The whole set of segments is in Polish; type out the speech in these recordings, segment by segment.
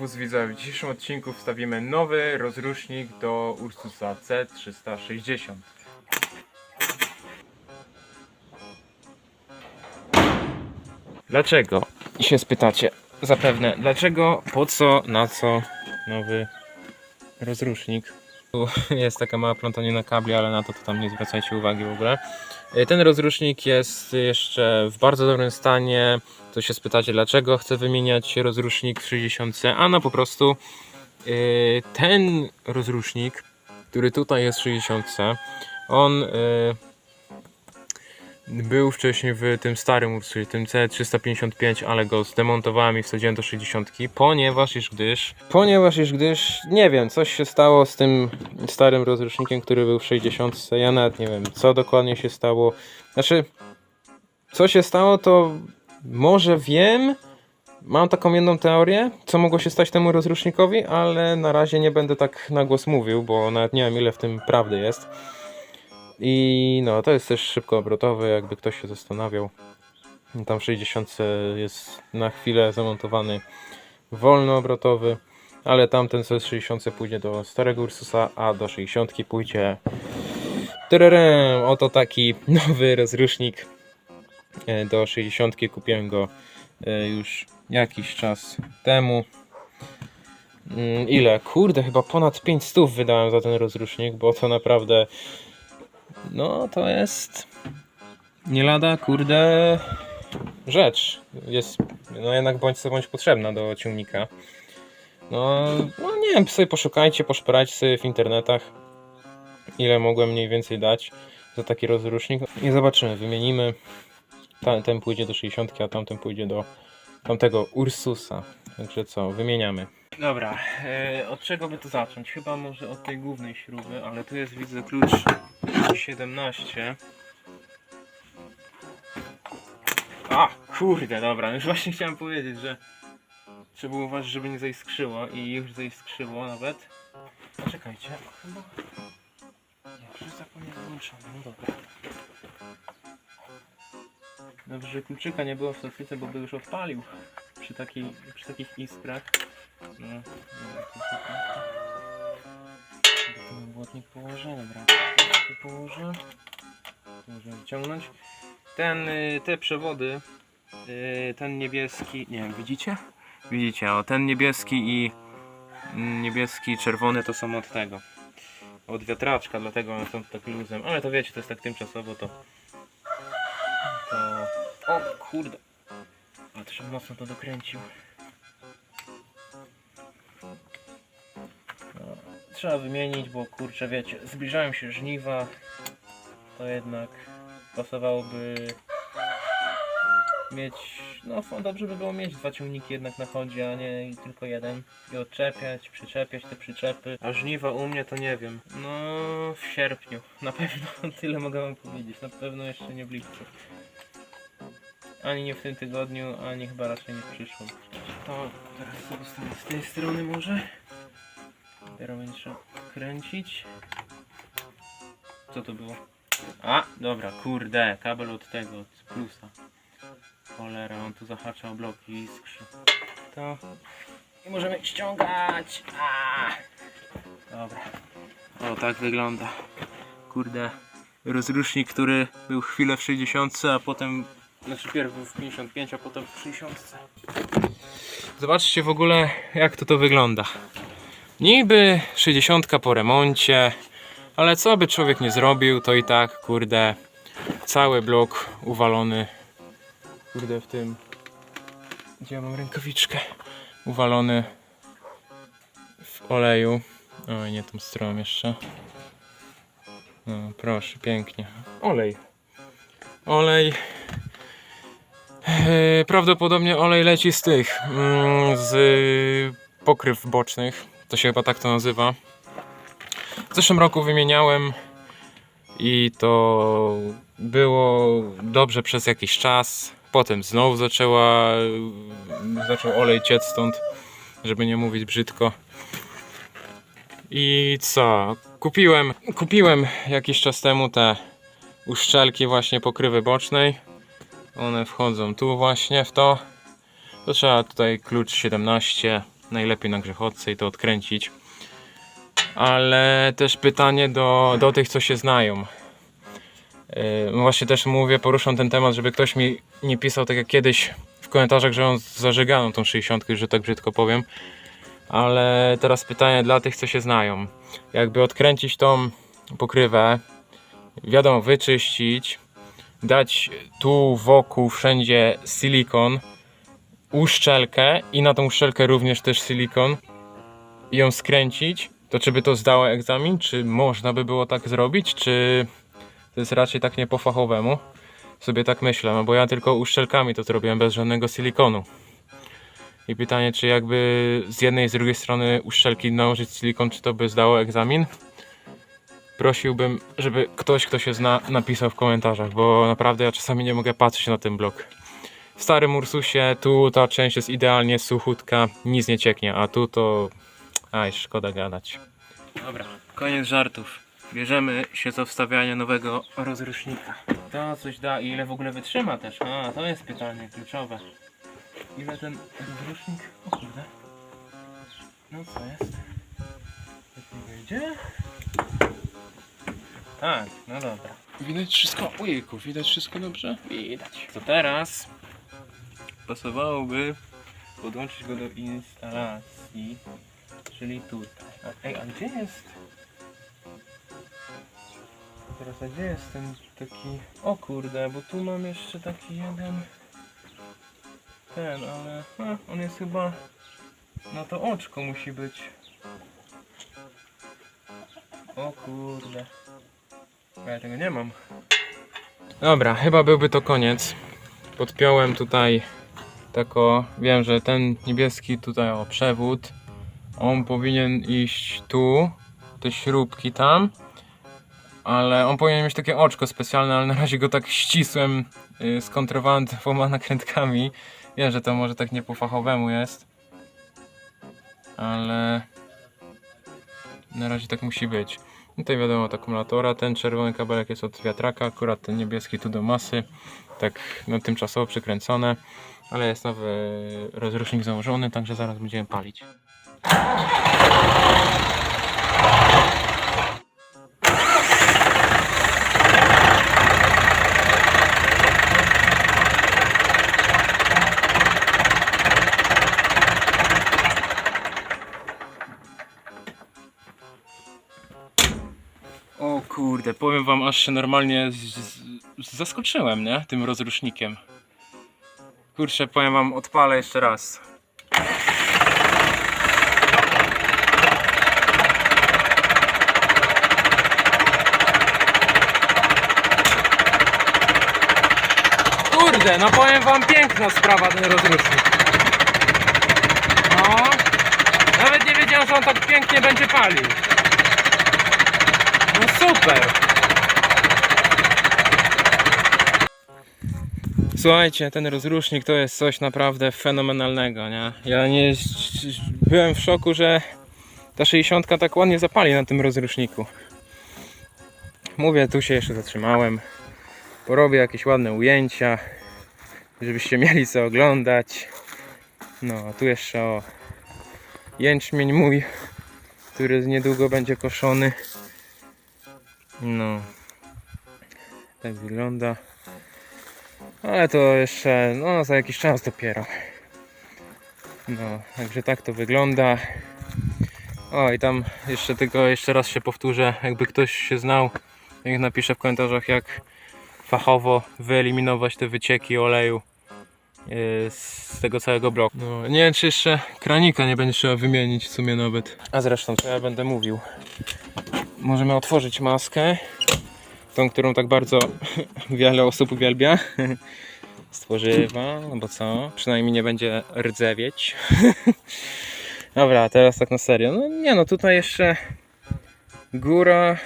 Serwus widzowie, w dzisiejszym odcinku wstawimy nowy rozrusznik do Ursusa C360. Dlaczego? I się spytacie zapewne, dlaczego, po co, na co nowy rozrusznik? Tu jest taka mała plątanina kabli, ale na to, to tam nie zwracajcie uwagi w ogóle. E, Ten rozrusznik jest jeszcze w bardzo dobrym stanie. To się spytacie, dlaczego chcę wymieniać rozrusznik w 60, a no po prostu e, ten rozrusznik, który tutaj jest w 60, on e, był wcześniej w tym starym Ursusie, tym C355, ale go zdemontowałem i wsadziłem do 60, ponieważ iż gdyż, ponieważ iż gdyż, nie wiem, coś się stało z tym starym rozrusznikiem, który był w 60, ja nawet nie wiem, co dokładnie się stało, znaczy, co się stało, to może wiem, mam taką jedną teorię, co mogło się stać temu rozrusznikowi, ale na razie nie będę tak na głos mówił, bo nawet nie wiem ile w tym prawdy jest. I no, to jest też szybko obrotowy, jakby ktoś się zastanawiał. Tam w 60 jest na chwilę zamontowany wolnoobrotowy, ale tamten co z 60 pójdzie do starego Ursusa, a do 60 pójdzie Tararem, oto taki nowy rozrusznik e, do 60 kupiłem go e, już jakiś czas temu Mm, ile? Kurde, chyba ponad 500 wydałem za ten rozrusznik, bo to naprawdę no to jest nie lada kurde rzecz. Jest no jednak bądź co bądź potrzebna do ciągnika. No, no nie wiem sobie poszukajcie, poszperajcie sobie w internetach ile mogłem mniej więcej dać za taki rozrusznik. I zobaczymy, wymienimy. Ta- ten pójdzie do 60, a tamten pójdzie do tamtego Ursusa. Także co, wymieniamy Dobra, e, od czego by to zacząć? Chyba może od tej głównej śruby, ale tu jest widzę klucz 17. A, kurde, dobra, już właśnie chciałem powiedzieć, że trzeba uważać, żeby nie zaiskrzyło i już zaiskrzyło nawet. Czekajcie, chyba... Nie, przecież zapomniałem włączony, no dobra. Dobrze, że kluczyka nie było w sosiece, bo by już odpalił przy, takiej, przy takich iskrach. No, ten błotnik położę? Dobra, tu położę. Tu Możemy wyciągnąć. Ten, y, te przewody, y, ten niebieski, nie wiem, widzicie? Widzicie, o, ten niebieski i niebieski czerwony to są od tego. Od wiatraczka, dlatego one są tak luzem. Ale to wiecie, to jest tak tymczasowo, to... O kurde! A żebym mocno to dokręcił. No, trzeba wymienić, bo kurczę, wiecie, zbliżają się żniwa, to jednak pasowałoby mieć, no dobrze by było mieć dwa ciągniki jednak na chodzie, a nie tylko jeden i odczepiać, przyczepiać te przyczepy, a żniwa u mnie to nie wiem, no w sierpniu, na pewno tyle mogę wam powiedzieć, na pewno jeszcze nie w lipcu. Ani nie w tym tygodniu, ani chyba raczej nie w przyszłym. To teraz sobie stanę z tej strony może. Teraz będzie trzeba kręcić. Co to było? A, dobra, kurde, kabel od tego, od plusa. Cholera, on tu zahacza o bloki i skrzy. To. I możemy ściągać. A! Dobra. O, tak wygląda. Kurde, rozrusznik, który był chwilę w 60, a potem, znaczy pierw w 55, a potem w 60. Zobaczcie w ogóle, jak to to wygląda. Niby 60 po remoncie, ale co by człowiek nie zrobił, to i tak, kurde, cały blok uwalony, kurde, w tym, gdzie ja mam rękawiczkę, uwalony w oleju. Oj, nie tą stroną jeszcze. No, proszę, pięknie. Olej. Olej. Yy, Prawdopodobnie olej leci z tych, mm, z pokryw bocznych. To się chyba tak to nazywa. W zeszłym roku wymieniałem i to było dobrze przez jakiś czas. Potem znowu zaczęła, zaczął olej ciec stąd, żeby nie mówić brzydko. I co? Kupiłem, kupiłem jakiś czas temu te uszczelki właśnie pokrywy bocznej. One wchodzą tu właśnie w to. To trzeba tutaj klucz 17 najlepiej na grzechotce i to odkręcić. Ale też pytanie do, do tych, co się znają. Yy, właśnie też mówię, poruszam ten temat, żeby ktoś mi nie pisał tak jak kiedyś w komentarzach, że on zażeganą tą 60, że tak brzydko powiem. Ale teraz pytanie dla tych, co się znają. Jakby odkręcić tą pokrywę, wiadomo, wyczyścić, dać tu wokół wszędzie silikon, uszczelkę i na tą uszczelkę również też silikon i ją skręcić, to czy by to zdało egzamin? Czy można by było tak zrobić? Czy to jest raczej tak nie po fachowemu? Sobie tak myślę, no bo ja tylko uszczelkami to zrobiłem bez żadnego silikonu. I pytanie, czy jakby z jednej i z drugiej strony uszczelki nałożyć silikon, czy to by zdało egzamin? Prosiłbym, żeby ktoś, kto się zna, napisał w komentarzach, bo naprawdę ja czasami nie mogę patrzeć na ten blok. W starym Ursusie tu ta część jest idealnie suchutka, nic nie cieknie, a tu to... Aj, szkoda gadać. Dobra, koniec żartów. Bierzemy się za wstawianie nowego rozrusznika. To coś da i ile w ogóle wytrzyma też? A, to jest pytanie kluczowe. Ile ten rozrusznik... O kurde. No co jest? Jak nie wyjdzie? Tak, no dobra. Widać wszystko, ojejku, widać wszystko dobrze? Widać. To teraz pasowałoby podłączyć go do instalacji, czyli tutaj. A, ej, a gdzie jest? Teraz, a gdzie jest ten taki... O kurde, bo tu mam jeszcze taki jeden... Ten, ale... A, on jest chyba... Na to oczko musi być. O kurde. Ja tego nie mam. Dobra, chyba byłby to koniec. Podpiąłem tutaj tako, wiem, że ten niebieski tutaj o przewód, on powinien iść tu, te śrubki tam, ale on powinien mieć takie oczko specjalne, ale na razie go tak ścisłem, yy, skontrowałem dwoma nakrętkami. Wiem, że to może tak nie po fachowemu jest, ale na razie tak musi być. Tutaj wiadomo od akumulatora, ten czerwony kabelek jest od wiatraka, akurat ten niebieski tu do masy, tak no, tymczasowo przykręcone, ale jest nowy rozrusznik założony, także zaraz będziemy palić. Aż się normalnie z, z, zaskoczyłem, nie? Tym rozrusznikiem. Kurczę, powiem wam, odpalę jeszcze raz. Kurde, no powiem wam, piękna sprawa ten rozrusznik. No, nawet nie wiedziałem, że on tak pięknie będzie palił. No super! Słuchajcie, ten rozrusznik to jest coś naprawdę fenomenalnego, nie? Ja nie byłem w szoku, że ta 60 tak ładnie zapali na tym rozruszniku. Mówię, tu się jeszcze zatrzymałem. Porobię jakieś ładne ujęcia, żebyście mieli co oglądać. No, a tu jeszcze o jęczmień mój, który niedługo będzie koszony. No. Tak wygląda. Ale to jeszcze, no za jakiś czas dopiero. No, także tak to wygląda. O i tam jeszcze tylko jeszcze raz się powtórzę, jakby ktoś się znał, niech napisze w komentarzach jak fachowo wyeliminować te wycieki oleju yy, z tego całego bloku. No, nie wiem czy jeszcze kranika nie będzie trzeba wymienić w sumie nawet. A zresztą co ja będę mówił. Możemy otworzyć maskę. Tą, którą tak bardzo wiele osób uwielbia. Z tworzywa, no bo co? Przynajmniej nie będzie rdzewieć. Dobra, teraz tak na serio. No nie no, tutaj jeszcze góra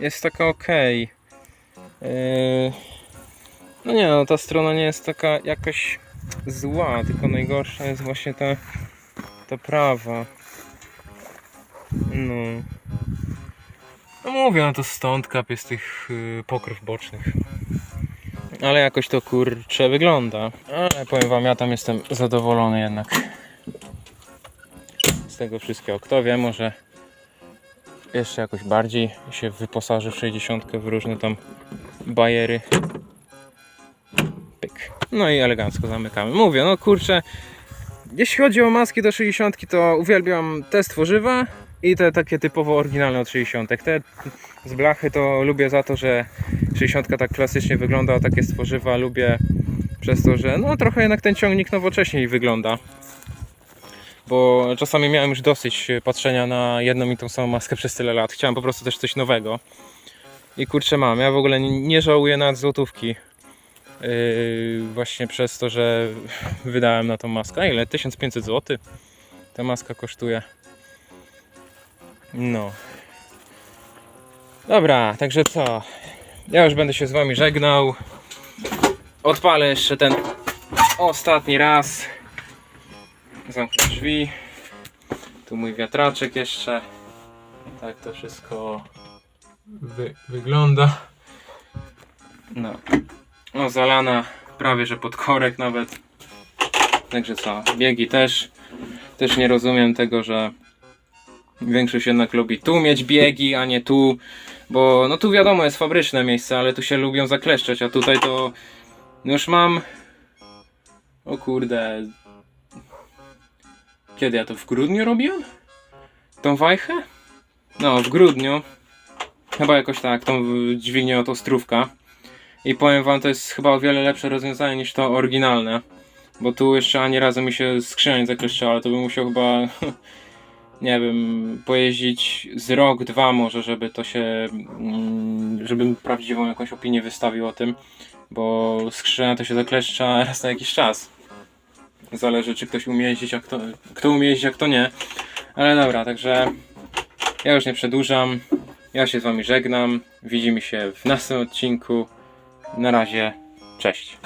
jest taka ok. Yy... No nie no, ta strona nie jest taka jakaś zła, tylko najgorsza jest właśnie ta, ta prawa. No. No mówię, no to stąd kap jest tych yy, pokryw bocznych. Ale jakoś to kurcze wygląda. Ale powiem wam, ja tam jestem zadowolony jednak. tego wszystkiego. Kto wie, może jeszcze jakoś bardziej się wyposaży w 60 w różne tam bajery. Pyk. No i elegancko zamykamy. Mówię, no kurczę, jeśli chodzi o maski do 60, to uwielbiam te z tworzywa i te takie typowo oryginalne od 60. Te z blachy to lubię za to, że 60 tak klasycznie wygląda, takie z tworzywa lubię przez to, że no trochę jednak ten ciągnik nowocześniej wygląda. Bo czasami miałem już dosyć patrzenia na jedną i tą samą maskę przez tyle lat. Chciałem po prostu też coś nowego. I kurczę mam, ja w ogóle nie, żałuję nawet złotówki. Yy, właśnie przez to, że wydałem na tą maskę. Ile? 1500 zł ta maska kosztuje. No. Dobra, także co? Ja już będę się z wami żegnał. Odpalę jeszcze ten ostatni raz. Zamknę drzwi. Tu mój wiatraczek jeszcze. Tak to wszystko wy wygląda. No. O, zalana prawie że pod korek nawet. Także co, biegi też. Też nie rozumiem tego, że większość jednak lubi tu mieć biegi, a nie tu. Bo no tu wiadomo jest fabryczne miejsce, ale tu się lubią zakleszczeć, a tutaj to już mam. O kurde. Kiedy ja to w grudniu robiłem? Tą wajchę? No, w grudniu. Chyba jakoś tak, tą dźwignię oto strówka. I powiem wam, to jest chyba o wiele lepsze rozwiązanie niż to oryginalne. Bo tu jeszcze ani razu mi się skrzynia nie zakleszczała, ale to bym musiał chyba, nie wiem, pojeździć z rok, dwa może, żeby to się, mm, żebym prawdziwą jakąś opinię wystawił o tym. Bo skrzynia to się zakleszcza raz na jakiś czas. Zależy czy ktoś umie jeździć, a kto, kto umie jeździć, a kto nie. Ale dobra, także ja już nie przedłużam. Ja się z wami żegnam. Widzimy się w następnym odcinku. Na razie, cześć.